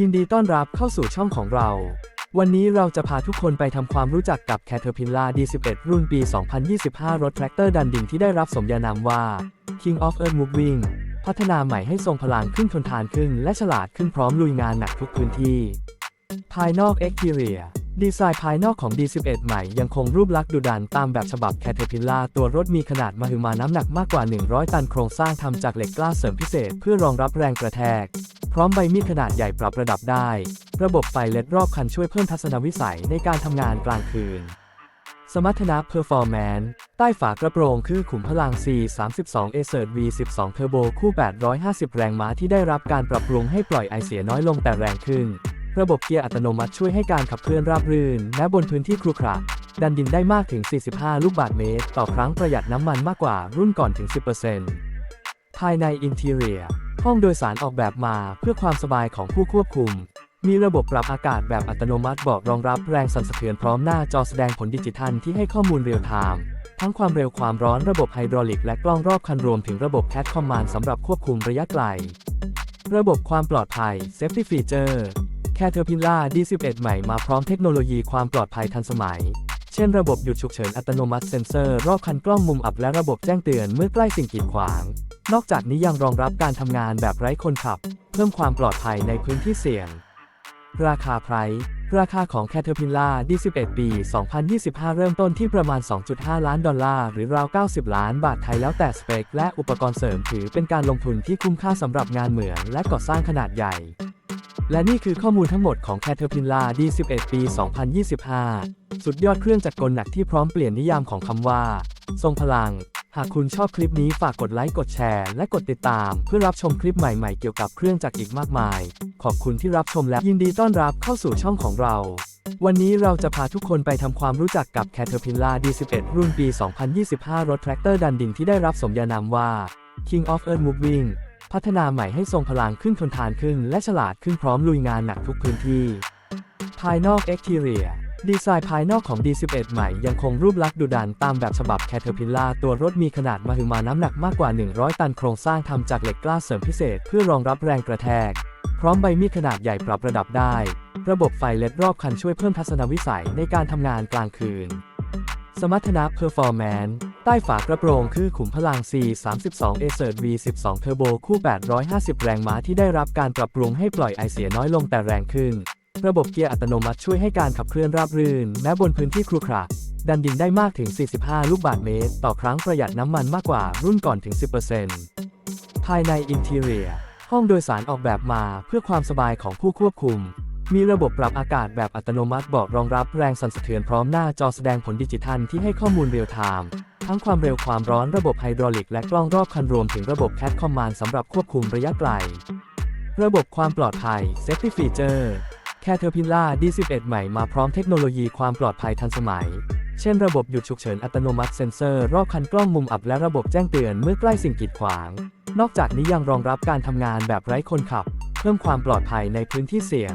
ยินดีต้อนรับเข้าสู่ช่องของเรา วันนี้เราจะพาทุกคนไปทำความรู้จักกับ Caterpillar D11 รุ่นปี 2025 รถแทรกเตอร์ดันดินที่ได้รับสมญานามว่า King of Earth Moving พัฒนาใหม่ให้ทรงพลังขึ้นทนทานขึ้น และฉลาดขึ้นพร้อมลุยงานหนักทุกพื้นที่ ภายนอก Exterior ดีไซน์ภายนอกของ D11 ใหม่ยังคงรูปลักษณ์ดุดันตามแบบฉบับ Caterpillar ตัวรถมีขนาดมหึมาน้ำหนักมากกว่า 100 ตันโครงสร้างทำจากเหล็กกล้าเสริมพิเศษเพื่อรองรับแรงกระแทก ร้อมใบมีดขนาดใหญ่ปรับระดับได้ ระบบไฟเลดรอบคันช่วยเพิ่มทัศนวิสัยในการทำงานกลางคืน สมรรถนะ Performance ใต้ฝากระโปรงคือขุมพลัง C32 a c e r t V12 Turbo คู่ 850 แรงม้าที่ได้รับการปรับปรุงให้ปล่อยไอเสียน้อยลงแต่แรงขึ้น ระบบเกียร์อัตโนมัติช่วยให้การขับเคลื่อนราบรื่น และบนพื้นที่ครุขระดันดินได้มากถึง 45 ลูกบาศก์เมตร ต่อครั้งประหยัดน้ำมันมากกว่ารุ่นก่อนถึง 10%ภายใน Interior ห้องโดยสารออกแบบมาเพื่อความสบายของผู้ควบคุม มีระบบปรับอากาศแบบอัตโนมัติบอกรองรับแรงสั่นสะเทือนพร้อมหน้าจอแสดงผลดิจิทัลที่ให้ข้อมูลเรียลไทม์ทั้งความเร็วความร้อนระบบไฮดรอลิกและกล้องรอบคันรวมถึงระบบ Cat Command สำหรับควบคุมระยะไกล ระบบความปลอดภัย Safety Feature Caterpillar D11 ใหม่มาพร้อมเทคโนโลยีความปลอดภัยทันสมัย เช่นระบบหยุดฉุกเฉินอัตโนมัติเซ็นเซอร์รอบคันกล้องมุมอับและระบบแจ้งเตือนเมื่อใกล้สิ่งกีดขวาง นอกจากนี้ยังรองรับการทำงานแบบไร้คนขับ เพิ่มความปลอดภัยในพื้นที่เสี่ยง ราคาไพรส์ราคาของ Caterpillar D11 ปี 2025 เริ่มต้นที่ประมาณ 2.5 ล้านดอลลาร์ หรือราว 90 ล้านบาทไทยแล้วแต่สเปค และอุปกรณ์เสริมถือเป็นการลงทุนที่คุ้มค่าสำหรับงานเหมืองและก่อสร้างขนาดใหญ่ และนี่คือข้อมูลทั้งหมดของ Caterpillar D11 ปี 2025 สุดยอดเครื่องจักรกลหนักที่พร้อมเปลี่ยนนิยามของคำว่า ทรงพลัง หากคุณชอบคลิปนี้ฝากกดไลค์ กดแชร์ และกดติดตาม เพื่อรับชมคลิปใหม่ๆ เกี่ยวกับเครื่องจักรอีกมากมาย ขอบคุณที่รับชมและยินดีต้อนรับเข้าสู่ช่องของเรา วันนี้เราจะพาทุกคนไปทำความรู้จักกับ Caterpillar D11 รุ่นปี 2025 รถแทรกเตอร์ดันดินที่ได้รับสมญานามว่า King of Earth Moving พัฒนาใหม่ให้ทรงพลังขึ้นทนทานขึ้น และฉลาดขึ้นพร้อมลุยงานหนักทุกพื้นที่ ภายนอก Exterior ดีไซน์ภายนอกของ D11 ใหม่ยังคงรูปลักษณ์ดุดันตามแบบฉบับ Caterpillar ตัวรถมีขนาดมหึมาน้ำหนักมากกว่า 100 ตันโครงสร้างทำจากเหล็กกล้าเสริมพิเศษเพื่อรองรับแรงกระแทก พร้อมใบมีดขนาดใหญ่ปรับระดับได้ ระบบไฟเลดรอบคันช่วยเพิ่มทัศนวิสัยในการทำงานกลางคืน สมรรถนะ Performance ใต้ฝากระโปรงคือขุมพลัง C32 a c e r t V12 Turbo คู่ 850 แรงม้าที่ได้รับการปรับปรุงให้ปล่อยไอเสียน้อยลงแต่แรงขึ้น ระบบเกียร์อัตโนมัติช่วยให้การขับเคลื่อนราบรื่น แม้บนพื้นที่ครุขระดันดินได้มากถึง 45 ลูกบาศก์เมตร ต่อครั้งประหยัดน้ำมันมากกว่ารุ่นก่อนถึง 10%ภายใน Interior ห้องโดยสารออกแบบมาเพื่อความสบายของผู้ควบคุม มีระบบปรับอากาศแบบอัตโนมัติบอกรองรับแรงสั่นสะเทือนพร้อมหน้าจอแสดงผลดิจิทัลที่ให้ข้อมูลเรียลไทม์ ทั้งความเร็วความร้อนระบบไฮดรอลิกและกล้องรอบคันรวมถึงระบบ Cat Command สำหรับควบคุมระยะไกล ระบบความปลอดภัย Safety Feature Caterpillar D11 ใหม่มาพร้อมเทคโนโลยีความปลอดภัยทันสมัย เช่นระบบหยุดฉุกเฉินอัตโนมัติเซ็นเซอร์รอบคันกล้องมุมอับและระบบแจ้งเตือนเมื่อใกล้สิ่งกีดขวาง นอกจากนี้ยังรองรับการทำงานแบบไร้คนขับ เพิ่มความปลอดภัยในพื้นที่เสี่ยง